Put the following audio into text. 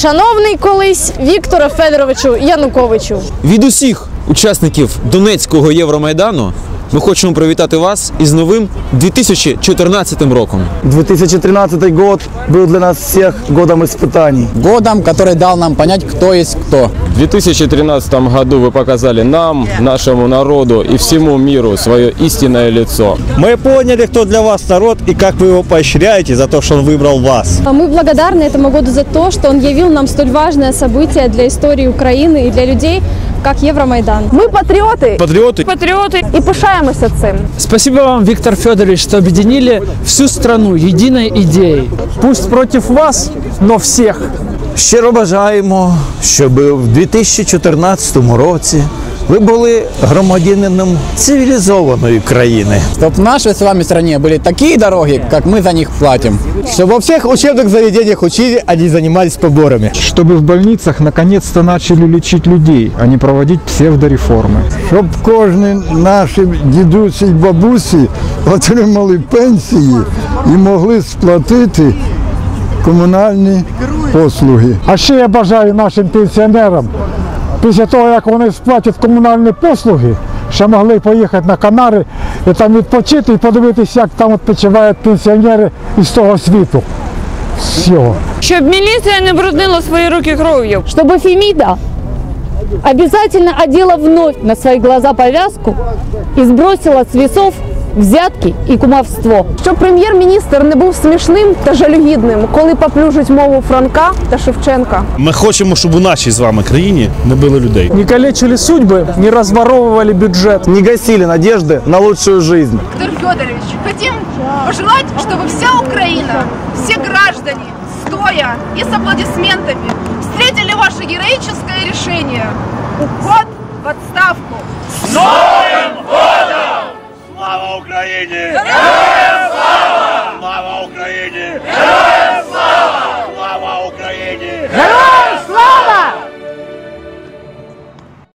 Шановний колись Вікторе Федоровичу Януковичу. Від усіх учасників Донецького Євромайдану ми хочемо привітати вас із новим 2014 роком. 2013 год был для нас всех годом испытаний. Годом, который дал нам понять, кто есть кто. В 2013 году вы показали нам, нашему народу и всему миру свое истинное лицо. Мы поняли, кто для вас народ и как вы его поощряете за то, что он выбрал вас. Мы благодарны этому году за то, что он явил нам столь важное событие для истории Украины и для людей, как Евромайдан. Ми патріоти Патриоты Патріоти і пишаємося цим. Спасибо вам, Виктор Федорович, что объединили всю страну единой идеей. Пусть против вас, но всех. Щиро бажаємо, щоб в 2014 році ви були громадянином цивілізованої країни. Чтоб в нашей с вами стране были такие дороги, как мы за них платим. Щоб во всіх учебних заведениях учили, а не занимались поборами. чтобы в больницах наконец-то начали лечить людей, а не проводить псевдореформы. щоб кожен наші дідусі й бабусі отримали пенсії і могли сплатити комунальні послуги. А ще я бажаю нашим пенсіонерам, після того, як вони сплатять комунальні послуги, ще могли поїхати на Канари і там відпочити і подивитися, як там відпочивають пенсіонери із того світу. Всього. Щоб міліція не бруднила свої руки кров'ю. Чтобы Фемида обязательно одела вновь на свои глаза повязку и сбросила с весов взятки і кумовство. Щоб прем'єр-міністр не був смішним та жалюгідним, коли поплюжить мову Франка та Шевченка. Ми хочемо, щоб у нашій з вами країні не били людей. Не калечили судьбы, не разворовывали бюджет. Не гасили надежды на лучшую жизнь. Виктор Федорович, хотим пожелать, чтобы вся Украина, все граждане, стоя и с аплодисментами, встретили ваше героическое решение – уход в отставку. Türkiye'ydi. Bravo!